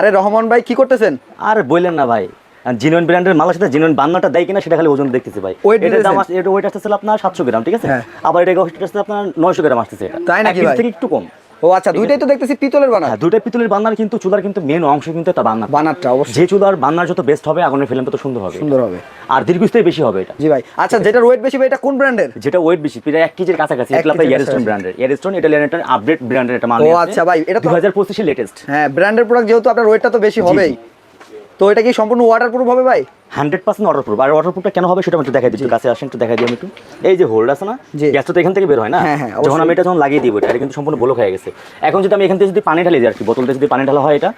আরে রহমান ভাই কি করতেছেন? আর বললেন না ভাই। জিনুইন ব্র্যান্ডের মালের সাথে জিনুইন বান্নাটা দেয় কিনা সেটা খালি ওজন দেখতেছি ভাই। এটার দাম আছে এটা ওয়েট আসতেছিল আপনার সাতশো গ্রাম ঠিক আছে? হ্যাঁ। আবার এটা আসতেছে আপনার নয়শো গ্রাম আসতেছে এটা। তাই নাকি? থেকে একটু কম। ও আচ্ছা দুইটাই তো দেখতেছি পিতলের বানা হ্যাঁ দুইটা পিতলের বানার কিন্তু চুলার কিন্তু মেন অংশ কিন্তু এটা বান্না বানারটা অবশ্যই। যে চুলার বানার যত বেস্ট হবে আগুনের ফিল্ম তত সুন্দর হবে। সুন্দর হবে। আর দীর্ঘস্থায়ী বেশি হবে এটা। জি ভাই। আচ্ছা যেটা ওয়েট বেশি ভাই এটা কোন ব্র্যান্ডের যেটা ওয়েট বেশি প্রায় এক কেজির কাছাকাছি এটা আপনার ইয়ারস্টোন ব্র্যান্ডের ইয়ারস্টোন এটা লেনেটার আপডেট ব্র্যান্ডের এটা মাল ও আচ্ছা ভাই, এটা তো- দু হাজার পঁচিশের লেটেস্ট হ্যাঁ ব্র্যান্ডের প্রোডাক্ট যেহেতু আপনার ওয়েটটা তো বেশি হবেই। তো এটা কি সম্পূর্ণ ওয়াটার প্রুফ হবে ভাই? হান্ড্রেড পার্সেন্ট অর্ডার প্রুফ আর ওয়াটার প্রুফটা কেন হবে সেটা আমি একটু দেখাই দিচ্ছি। কাছে আসেন একটু দেখাই দিই আমি একটু। এই যে হোল্ড আছে না যে গ্যাসটা তো এখান থেকে বের হয় না? হ্যাঁ, হ্যাঁ, যখন আমি এটা যখন লাগিয়ে দিব এটা কিন্তু সম্পূর্ণ ব্লক হয়ে গেছে। এখন যদি আমি এখান থেকে যদি পানি ঢালি আর কি বোতলটা যদি পানি ঢালা হয় এটা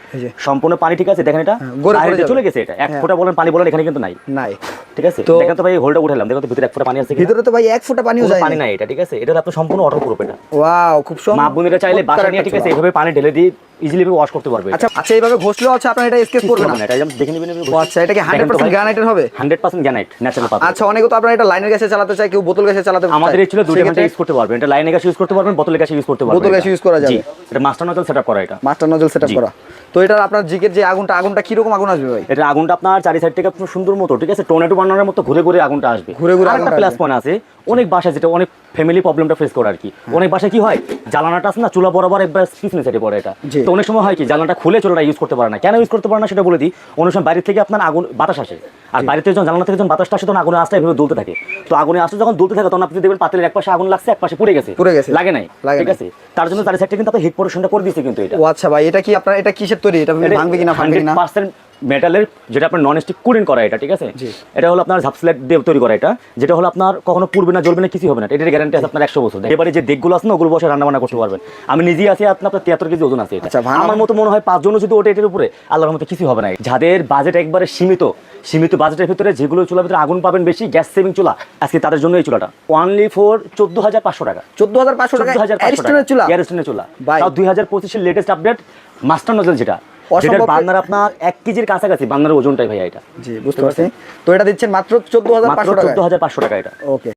সম্পূর্ণ পানি ঠিক আছে? দেখেন এটা হ্যাঁ। চলে গেছে এটা। এক ফোটা ফোঁটা বলেন পানি বলেন এখানে কিন্তু নাই। নাই। ঠিক আছে? তো- দেখেন তো ভাই হোলটা উঠালাম। দেখো তো ভিতরে এক ফোঁটা পানি আছে ভিতরে তো ভাই এক ফুটা পানিও যায় পানি নাই। এটা ঠিক আছে? এটা আপনার সম্পূর্ণ অটো প্রুফ এটা। ওয়াও খুব সুন্দর মা বোনেরা চাইলে বাসা নিয়ে ঠিক আছে এইভাবে পানি ঢেলে দিয়ে ইজিলি ওয়াশ করতে পারবে। আচ্ছা আচ্ছা এইভাবে ঘষলেও আছে আপনার এটা স্কেচ করবে না এটা দেখে নেবেন ও আচ্ছা এটা কি হান্ড্রেড পার্সেন্ট গ্রানাইটের হবে? হান্ড্রেড পার্সেন্ট গ্যানাইট ন্যাচারাল পাথর। আচ্ছা অনেকে তো আপনার এটা লাইনের গ্যাসে চালাতে চায় কেউ বোতল গ্যাসে চালাতে আমাদের এই ছিল ঘণ্টা ইউজ করতে পারবেন। এটা লাইনে গ্যাস ইউজ করতে পারবেন বোতলে গ্যাস ইউজ করতে পারবেন বোতল gas use করা যাবে। এটা মাস্টার নজল সেটআপ করা এটা। Master nozzle setup. করা। তো এটা আপনার জিকের যে আগুনটা আগুনটা কি রকম আগুন আসবে ভাই? এটা আগুনটা আপনার চারি সাইড থেকে সুন্দর মতো ঠিক আছে? টোনেটো বানানোর মতো ঘুরে ঘুরে আগুনটা আসবে। ঘুরে ঘুরে একটা প্লাস। পয়েন্ট আছে অনেক বাসায় যেটা অনেক ফ্যামিলি প্রবলেমটা ফেস করে আর কি অনেক বাসায় কি হয় জ্বালানাটা আছে না চুলা বরাবর একবার পিছনে সাইডে পড়ে এটা। তো অনেক সময় হয় কি জ্বালানাটা খুলে চুলাটা ইউজ করতে পারে না। কেন ইউজ করতে পারে না সেটা বলে দিই অনেক সময় বাইরে থেকে আপনার আগুন বাতাস আসে। আর থেকে যখন জ্বালানা থেকে যখন বাতাসটা আসে তখন আগুনের আস্তে এভাবে দুলতে থাকে। তো আগুনে আসতে যখন দুলতে থাকে তখন আপনি দেখবেন পাতিলের এক পাশে আগুন লাগছে এক পাশে পুড়ে গেছে। পুড়ে গেছে। লাগে নাই। ঠিক আছে? তার জন্য চারি সাইডটা কিন্তু হিট পরিশনটা করে দিয়েছে কিন্তু এটা। ও আচ্ছা ভাই এটা কি আপনার এটা কিসের তৈরি? এটা ভাঙবে কিনা ভাঙবে কিনা? পার্সেন্ট মেটালের যেটা আপনার নন স্টিক কুরিন করা এটা ঠিক আছে? এটা হলো আপনার ঝাপসলাইট দিয়ে তৈরি করা এটা যেটা হলো আপনার কখনো পুড়বে না জ্বলবে না কিছু হবে না। এটার গ্যারান্টি আছে আপনার একশো বছর। এবারে যে দিকগুলো আছে না ওগুলো বসে রান্না বান্না করতে পারবেন। আমি নিজেই আছি আপনার আপনার তিয়াত্তর কেজি ওজন আছে এটা। আচ্ছা, আমার মতো মনে হয় পাঁচজনও যদি ওটা এটার উপরে আল্লাহর মতো কিছু হবে না। যাদের বাজেট একবারে সীমিত সীমিত বাজেটের ভিতরে যেগুলো চুলার ভিতরে আগুন পাবেন বেশি গ্যাস সেভিং চুলা আজকে তাদের জন্য এই চুলাটা। ওয়ানলি ফোর চোদ্দ হাজার পাঁচশো টাকা। চোদ্দ হাজার পাঁচশো টাকা? 14,500 অ্যারিস্টনের চুলা? চুলা। দুই হাজার পঁচিশের লেটেস্ট আপডেট মাস্টার নজল যেটা। অসম্ভব- বান্দার আপনার এক কেজির কাছাকাছি বান্দার ওজনটাই ভাই এটা। জি বুঝতে পারছি। তো এটা দিচ্ছেন মাত্র চোদ্দ হাজার মাত্র পাঁচশো টাকা চোদ্দ হাজার পাঁচশো টাকা এটা। ওকে।